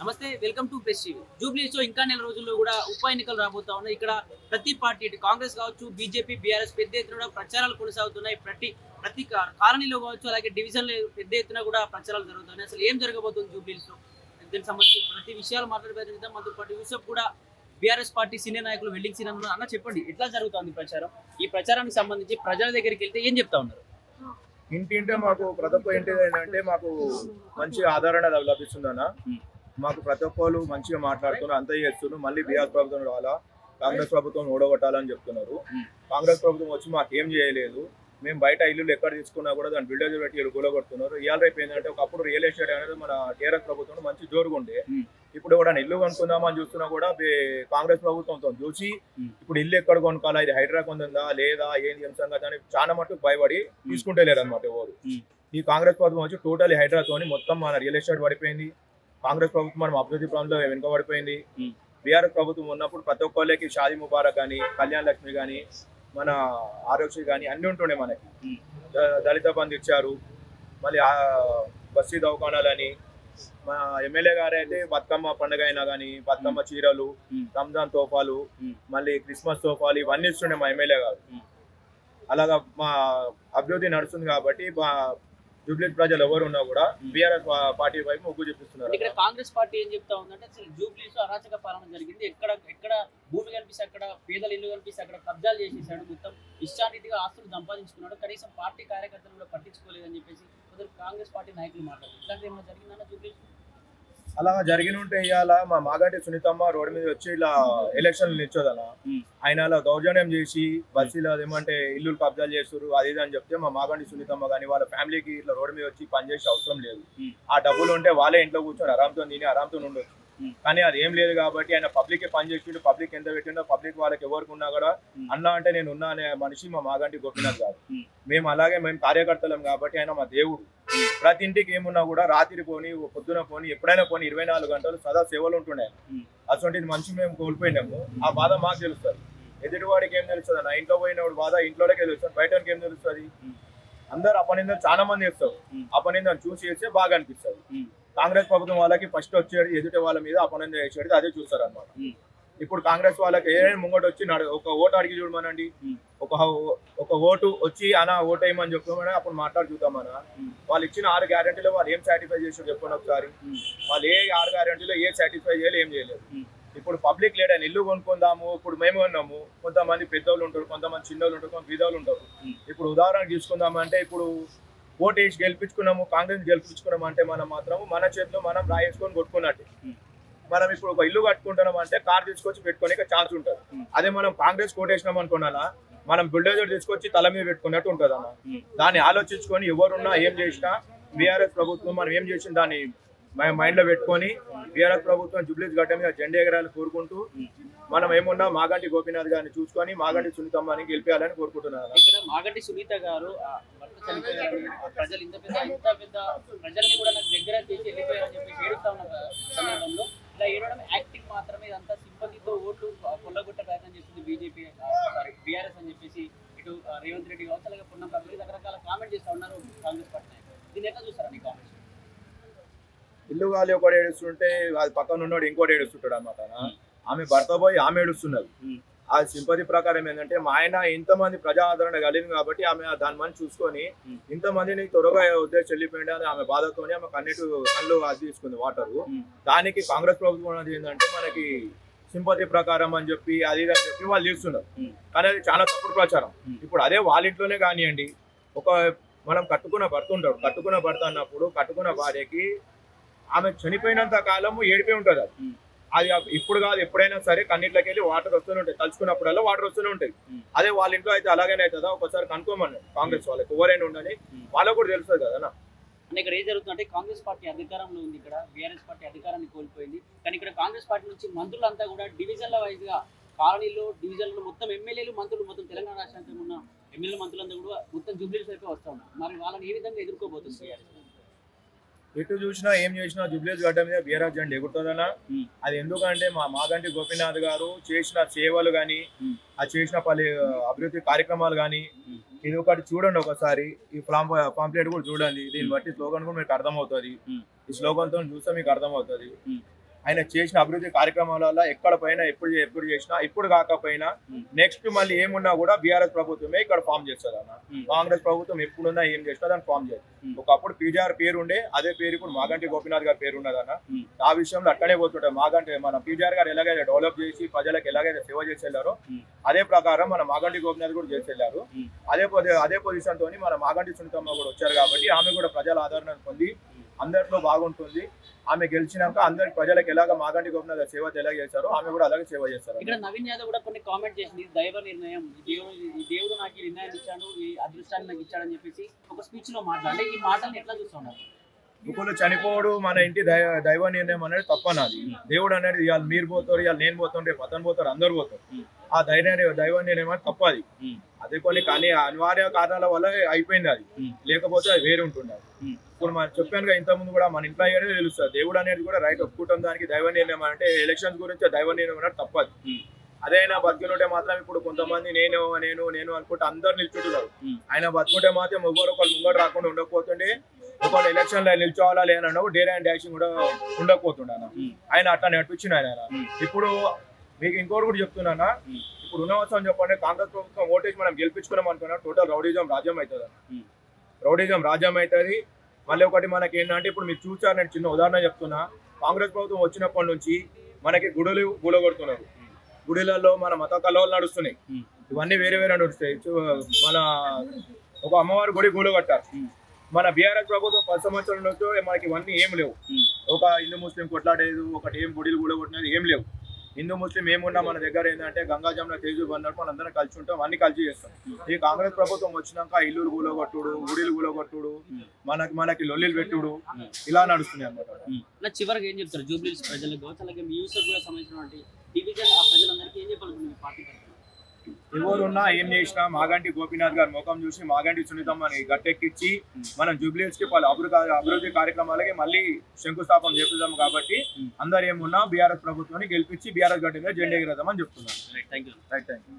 నమస్తే welcome to press జూబ్లీస్లో ఇంకా నెల రోజుల్లో కూడా ఉప ఎన్నికలు రాబోతా ఉన్నాయి. ఇక్కడ ప్రతి పార్టీ కాంగ్రెస్ కావచ్చు బీజేపీ బీఆర్ఎస్ పెద్ద ఎత్తున కూడా ప్రచారాలు కొనసాగుతున్నాయి. ప్రతి ప్రతి కాలనీలో కావచ్చు అలాగే డివిజన్ పెద్ద ఎత్తున కూడా ప్రచారాలు జరుగుతున్నాయి. అసలు ఏం జరగబోతుంది జూబ్లీస్లో దీనికి సంబంధించి ప్రతి విషయాలు మాట్లాడే మనతో పాటు యూసఫ్ కూడా బీఆర్ఎస్ పార్టీ సీనియర్ నాయకులు వెల్డింగ్ సీనియర్. అన్న చెప్పండి ఎట్లా జరుగుతుంది ప్రచారం? ఈ ప్రచారానికి సంబంధించి ప్రజల దగ్గరికి వెళ్తే ఏం చెప్తా ఉన్నారు? ఇంటింటే మాకు ఇంటి ఏంటంటే మాకు మంచి ఆదరణ లభిస్తుందన్న. మాకు ప్రతి ఒక్కరు మంచిగా మాట్లాడుతున్నారు అంతా చేస్తున్నారు. మళ్ళీ బీఆర్ ప్రభుత్వం రావాలా? కాంగ్రెస్ ప్రభుత్వం ఓడగొట్టాలని చెప్తున్నారు. కాంగ్రెస్ ప్రభుత్వం వచ్చి మాకు ఏం చేయలేదు. మేము బయట ఇల్లు ఎక్కడ తీసుకున్నా కూడా దాని బిల్డర్ పెట్టి ఇల్లు కూలగొడుతున్నారు. ఇవాళ రేపు ఏంటంటే ఒకప్పుడు రియల్ ఎస్టేట్ అనేది మన టీఆర్ఎస్ ప్రభుత్వం మంచి జోరుగా ఉండే ఇప్పుడు కూడా ఇల్లు కొనుక్కుందామని చూస్తున్నా కూడా కాంగ్రెస్ ప్రభుత్వంతో చూసి ఇప్పుడు ఇల్లు ఎక్కడ కొనుక్కోవాలా? ఇది హైదరాబాద్ ఉందా లేదా ఏంది ఏం సంగతి అని చాలా మటుకు భయపడి తీసుకుంటే లేదనమాట ఎవరు. ఈ కాంగ్రెస్ ప్రభుత్వం వచ్చి టోటల్ హైదరాబాద్ మొత్తం మన రియల్ ఎస్టేట్ పడిపోయింది. కాంగ్రెస్ ప్రభుత్వం మనం అభివృద్ధి ప్రాంతంలో వెనుకబడిపోయింది. బీఆర్ఎస్ ప్రభుత్వం ఉన్నప్పుడు ప్రతి ఒక్కళ్ళకి షాదీ ముబారక్ కానీ కళ్యాణ్ లక్ష్మి కానీ మన ఆరోగ్య కానీ అన్ని ఉంటుండే మనకి దళిత బంధు ఇచ్చారు మళ్ళీ బస్తీ దవాఖానాలని మా ఎమ్మెల్యే గారు అయితే బతుకమ్మ పండుగ అయినా కానీ బతుకమ్మ చీరలు. రంజాన్ తోఫాలు. మళ్ళీ క్రిస్మస్ తోఫాలు ఇవన్నీ ఇస్తుండే మా ఎమ్మెల్యే గారు. అలాగా మా అభివృద్ధి నడుస్తుంది కాబట్టి మా జూబ్లీ ప్రజలు ఎవరు ఉన్నా కూడా. బీఆర్ఎస్ పార్టీ వైపు మొగ్గు చూపిస్తున్నారు ఇక్కడ కాంగ్రెస్ పార్టీ ఏం చెప్తా ఉందంటే అసలు జూబ్లీస్ అరాచక పాలన జరిగింది. ఎక్కడ ఎక్కడ భూమి కనిపిస్తే అక్కడ పేదల ఇల్లు కనిపిస్తే అక్కడ కబ్జాలు చేసేసాడు. మొత్తం ఇష్టారీతిగా ఆస్తులు సంపాదించుకున్నాడు. కనీసం పార్టీ కార్యకర్తలు కూడా పట్టించుకోలేదని చెప్పేసి కొందరు కాంగ్రెస్ పార్టీ నాయకులు మాట్లాడారు ఇట్లాంటి ఏమైనా జరిగిందన్న జూబ్లీస్ అలా జరిగిన ఉంటే ఇవాళ మా మాగంటి సునీతమ్మ రోడ్డు మీద వచ్చి ఇలా ఎలక్షన్లు నిల్చోదన్న Hmm. ఆయన అలా దౌర్జన్యం చేసి బస్సులో అదేమంటే ఇల్లు కబ్జాలు చేస్తారు అది ఇది అని చెప్తే మా మాగంటి సునీతమ్మ కానీ వాళ్ళ ఫ్యామిలీకి ఇట్లా రోడ్డు మీద వచ్చి పనిచేసే అవసరం లేదు. ఆ డబ్బులు ఉంటే వాళ్ళే ఇంట్లో కూర్చొని ఆరాంతో తిని ఆరాంతో ఉండొచ్చు. కానీ అది ఏం లేదు కాబట్టి ఆయన పబ్లిక్ పని చేసిండు పబ్లిక్ ఎంత పెట్టిండో పబ్లిక్ వాళ్ళకి ఎవరికి ఉన్నా కూడా Hmm. అన్నా అంటే నేను ఉన్నా అనే మనిషి మా మాగంటి గోపినాథ్ గారు Hmm. మేము అలాగే మేము కార్యకర్తలం కాబట్టి ఆయన మా దేవుడు ప్రతి ఇంటికి ఏమున్నా కూడా రాత్రి పోని పొద్దున పోని ఎప్పుడైనా పోని ఇరవై నాలుగు గంటలు సదా సేవలు ఉంటుండే Hmm. అటువంటిది మంచి మేము కోల్పోయినాము ఆ బాధ మాకు తెలుస్తుంది ఎదుటి వాడికి ఏం తెలుస్తుంది నా ఇంట్లో పోయినప్పుడు బాధ ఇంట్లోకే తెలుస్తుంది బయటకి ఏం తెలుస్తుంది Hmm. అందరు అపనిందలు చాలా మంది చేస్తారు Hmm. అపనిందలు చూసి చేస్తే బాగా అనిపిస్తుంది Hmm. కాంగ్రెస్ ప్రభుత్వం వాళ్ళకి ఫస్ట్ వచ్చేది ఎదుటి వాళ్ళ మీద అపనింద చేసేది అదే చూస్తారు అనమాట. ఇప్పుడు కాంగ్రెస్ వాళ్ళకి ఏ ముంగట వచ్చి ఒక ఓటు అడిగి చూడమనండి. ఒక ఒక ఓటు వచ్చి అన్న ఓటు వేయమని చెప్పమని అప్పుడు మాట్లాడి చూద్దామన్నా Hmm. వాళ్ళు ఇచ్చిన ఆరు గ్యారెంటీలో వాళ్ళు ఏం సాటిస్ఫై చేసారు చెప్పండి ఒకసారి. వాళ్ళు ఏ ఆరు గ్యారెంటీలో ఏ సాటిస్ఫై చేయాలి ఏం చేయలేదు. ఇప్పుడు పబ్లిక్ లేడని ఇల్లు కొనుక్కుందాము ఇప్పుడు మేము ఉన్నాము కొంతమంది పెద్దోళ్ళు ఉంటారు కొంతమంది చిన్నోళ్ళు ఉంటారు కొంత బీదోళ్ళు ఉంటారు. ఇప్పుడు ఉదాహరణ తీసుకుందాం అంటే ఇప్పుడు ఓటు వేసి గెలిపించుకున్నాము కాంగ్రెస్ గెలిపించుకున్నాము అంటే మనం మాత్రం మన చేతిలో మనం రాయేసుకొని కొట్టుకున్నట్టు. మనం ఇప్పుడు ఒక ఇల్లు కట్టుకుంటున్నాం అంటే కార్ తీసుకొచ్చి పెట్టుకోనికి ఛాన్స్ ఉంటుంది. అదే మనం కాంగ్రెస్ కోటేసినాం అనుకున్నానా మనం బిల్డోజర్ తీసుకొచ్చి తల మీద పెట్టుకున్నట్టు ఉంటుంది అన్న. దాన్ని ఆలోచించుకొని ఎవరున్నా ఏం చేసినా బీఆర్ఎస్ ప్రభుత్వం మనం ఏం చేసిన దాన్ని మైండ్లో పెట్టుకొని బీఆర్ఎస్ ప్రభుత్వం జుబ్లీస్ గడ్డ మీద జెండా ఎగరాలని కోరుకుంటూ మనం ఏమున్నా మాగంటి గోపీనాథ్ గారిని చూసుకొని మాగంటి సునీతమ్మని గెలిపించాలని కోరుకుంటున్నాను ఇక్కడ మాగంటి సునీత గారు ఆ ప్రజలు ఇంత పెద్ద ఇంత పెద్ద ప్రజల్ని కూడా నాకు దగ్గర చేసి వెళ్ళిపోయారని చెప్పి ఏడుస్తా ఉన్న సందర్భంలో. ఇలా ఏడవడం యాక్టింగ్ మాత్రమే ఇదంతా సింపతితో ఓట్లు కొల్లగొట్ట ప్రయత్నం చేస్తుంది బీజేపీ సారీ బీఆర్ఎస్ అని చెప్పేసి ఇటు రేవంత్ రెడ్డి కావచ్చు అలాగే పున్నం రకరకాల కామెంట్ చేస్తూ ఉన్నారు కాంగ్రెస్ పార్టీ దీన్ని ఎట్లా చూస్తారండి కామెంట్స్ ఇల్లు గాలి ఒకటి ఏడుస్తుంటే అది పక్కన ఉన్నోడు ఇంకోటి ఏడుస్తుంటాడు అనమాట ఆమె భర్త పోయి ఆమె ఏడుస్తున్నది Hmm. ఆ సింపతి ప్రకారం ఏంటంటే మా ఆయన ఇంతమంది ప్రజా ఆదరణ కలిగింది కాబట్టి ఆమె దాని మంది చూసుకొని. ఇంతమందిని త్వరగా ఉద్దేశం చెల్లిపోయింది అని ఆమె బాధతోని ఆమె కన్నీటి కళ్ళు అది తీసుకుంది వాటర్. దానికి కాంగ్రెస్ ప్రభుత్వం అనేది ఏంటంటే మనకి సింపతి ప్రకారం అని చెప్పి అది ఇది అని చెప్పి వాళ్ళు చేస్తున్నారు Hmm. కానీ అది చాలా తప్పుడు ప్రచారం. ఇప్పుడు అదే వాళ్ళ ఇంట్లోనే కానివ్వండి ఒక మనం కట్టుకున్న భర్త ఉంటాడు కట్టుకున్న భర్త అన్నప్పుడు కట్టుకున్న భార్యకి ఆమె చనిపోయినంత కాలము ఏడిపోయి ఉంటుంది అది. అది ఇప్పుడు కాదు ఎప్పుడైనా సరే కన్నీట్లోకి వెళ్ళి వాటర్ వస్తూనే ఉంటాయి. తలుచుకున్నప్పుడల్లా వాటర్ వస్తూనే ఉంటాయి. అదే వాళ్ళ ఇంట్లో అయితే అలాగనే అవుతుందా? ఒకసారి కనుక్కోమని. కాంగ్రెస్ వాళ్ళకి ఎవరైనా ఉండని. వాళ్ళకు కూడా తెలుస్తుంది కదా అంటే ఇక్కడ ఏం జరుగుతుందంటే కాంగ్రెస్ పార్టీ అధికారంలో ఉంది ఇక్కడ. బీఆర్ఎస్ పార్టీ అధికారాన్ని కోల్పోయింది. కానీ ఇక్కడ కాంగ్రెస్ పార్టీ నుంచి మంత్రులంతా కూడా డివిజన్ల వైజ్గా కాలనీలో డివిజన్లో మొత్తం ఎమ్మెల్యేలు మంత్రులు మొత్తం తెలంగాణ రాష్ట్రానికి ఉన్న ఎమ్మెల్యే మంత్రులంతా కూడా మొత్తం జూబ్లీస్ వైపే వస్తా ఉన్నారు. మరి వాళ్ళని ఏ విధంగా ఎదుర్కోబోతుంది? ఎటు చూసినా ఏం చేసినా జుబ్లేజ్ గడ్డ మీద బీఆర్ఎస్ జెండా ఎగురుతుందన్నా Hmm. అది ఎందుకంటే మా మాగంటి గోపీనాథ్ గారు చేసిన సేవలు కానీ. ఆ చేసిన పలు అభివృద్ధి కార్యక్రమాలు కానీ. ఇది ఒకటి చూడండి ఒకసారి ఈ ఫ్లాంప్ పాంప్లెట్ కూడా చూడండి దీన్ని బట్టి స్లోగన్ కూడా మీకు అర్థమవుతుంది. ఈ స్లోగన్తో చూస్తే మీకు అర్థమవుతుంది. ఆయన చేసిన అభివృద్ధి కార్యక్రమాల వల్ల ఎక్కడ పైన ఎప్పుడు ఎప్పుడు చేసినా ఇప్పుడు కాకపోయినా. నెక్స్ట్ మళ్ళీ ఏమున్నా కూడా బీఆర్ఎస్ ప్రభుత్వమే ఇక్కడ ఫామ్ చేస్తుంది అన్న. కాంగ్రెస్ ప్రభుత్వం ఎప్పుడున్నా ఏం చేసినా దాన్ని ఫామ్ Hmm. ఒకప్పుడు పీజీఆర్ పేరు ఉండే అదే పేరు ఇప్పుడు మాగంటి గోపీనాథ్ గారి పేరు ఉన్నదన్న. ఆ విషయంలో అట్టనే పోతుంటాయి మాగంటి మన పీజీఆర్ గారు ఎలాగైతే డెవలప్ చేసి ప్రజలకు ఎలాగైతే సేవ చేసి వెళ్ళారో. అదే ప్రకారం మన మాగంటి గోపీనాథ్ కూడా చేసి వెళ్ళారు. అదే అదే పొజిషన్ తోని మన మాగంటి సునీతమ్మ కూడా వచ్చారు కాబట్టి ఆమె కూడా ప్రజల ఆదరణ పొంది అందరిలో బాగుంటుంది. ఆమె గెలిచినాక అందరి ప్రజలకు ఎలాగ మాగంటి గోపీనాథ్ సేవ ఎలా చేశారో ఆమె కూడా అలాగే సేవ చేస్తారు. ఇక్కడ నవీన్ యాదవ్ కూడా కొన్ని కామెంట్ చేసింది దైవ నిర్ణయం. దేవుడు దేవుడు నాకు ఈ నిర్ణయం ఇచ్చాడు ఈ అదృష్టాన్ని నాకు ఇచ్చాడని చెప్పేసి ఒక స్పీచ్లో మాట్లాడి ఈ మాటల్ని ఎట్లా చూస్తున్నారు? ఒకళ్ళు చనిపోవడు మన ఇంటి దైవ దైవ నిర్ణయం అనేది తప్పనది దేవుడు అనేది ఇవాళ మీరు పోతారు ఇవాళ నేను పోతాను రేపు అతను పోతారు అందరు పోతారు. ఆ ధైర్య దైవ నిర్ణయం అనేది తప్పది. అదే కొన్ని కానీ అనివార్య కారణాల వల్ల అయిపోయింది అది. లేకపోతే అది వేరే ఉంటుండే. ఇప్పుడు మనం చెప్పాను ఇంత ముందు కూడా మన ఇంట్లో అయ్యేది తెలుస్తుంది దేవుడు అనేది కూడా రైట్ ఒప్పుకుంటాం దానికి దైవ నిర్ణయం అంటే ఎలక్షన్స్ గురించి దైవ నిర్ణయం అనేది తప్పదు. అదైనా బతుకునుంటే మాత్రం ఇప్పుడు కొంతమంది నేను నేను నేను అనుకుంటే అందరు నిల్చుంటున్నారు. ఆయన బతుకుంటే మాత్రం ఎవరు ఒకరు ముంగడు రాకుండా ఉండకపోతుండే ఒకళ్ళు ఎలక్షన్లో నిల్చోవాలా లేనన్నా డేర్ అండ్ కూడా ఉండకపోతుండే. ఆయన అట్లా నడిపించిన ఆయన. ఇప్పుడు మీకు ఇంకోటి కూడా చెప్తున్నానా? Hmm. ఇప్పుడు ఉన్నవసరం చెప్పండి కాంగ్రెస్ ప్రభుత్వం ఓటేజ్ మనం గెలిపించుకున్నాం అనుకున్నా టోటల్ రౌడీజం రాజ్యం అవుతుంది? Hmm. రౌడీజం రాజ్యం అవుతుంది. మళ్ళీ ఒకటి మనకి ఏంటంటే ఇప్పుడు మీరు చూసారు నేను చిన్న ఉదాహరణ చెప్తున్నా. కాంగ్రెస్ ప్రభుత్వం వచ్చినప్పటి నుంచి మనకి గుడులు కూలగొడుతున్నారు. గుడిలలో మన మత కలవలు నడుస్తున్నాయి. ఇవన్నీ వేరే వేరే నడుస్తాయి. మన ఒక అమ్మవారి గుడి Hmm. మన బీఆర్ఎస్ ప్రభుత్వం పది సంవత్సరాల నుంచి మనకి ఇవన్నీ ఏం లేవు. ఒక హిందూ ముస్లిం కొట్లాడేది ఒకటి ఏం గుడిలు కూలగొట్టినది ఏం లేవు. హిందూ ముస్లిం ఏమున్నా మన దగ్గర ఏంటంటే గంగా జమున తేజు అన్నట్టు మనందరం కలిసి ఉంటాం అన్ని కలిసి చేస్తాం. ఈ కాంగ్రెస్ ప్రభుత్వం వచ్చినాక ఇల్లులు కూలగొట్టుడు గుడిలు కూలగొట్టుడు మనకి మనకి లొల్లిలు పెట్టుడు ఇలా నడుస్తున్నాయి అనమాట చివరికి ఏం చెప్తారు? జూబ్లీ ప్రజలకు అలాగే మీ యూసర్ కూడా సంబంధించినటువంటి డివిజన్ ఆ ప్రజలందరికీ ఏం చెప్పాలనుకుంటున్నారు పార్టీ ఎవరున్నా ఏం చేసినా మాగంటి గోపీనాథ్ గారి ముఖం చూసి మాగంటి సునీతమ్మని గట్టెక్కించి మనం జూబ్లీస్కి పలు అభివృద్ధి అభివృద్ధి కార్యక్రమాలకి మళ్ళీ శంకుస్థాపన చేపిద్దాం కాబట్టి అందరు ఏమున్నా బీఆర్ఎస్ ప్రభుత్వాన్ని గెలిపించి బీఆర్ఎస్ గడ్డ మీద జెండా ఎగరేద్దామని చెప్తున్నాను.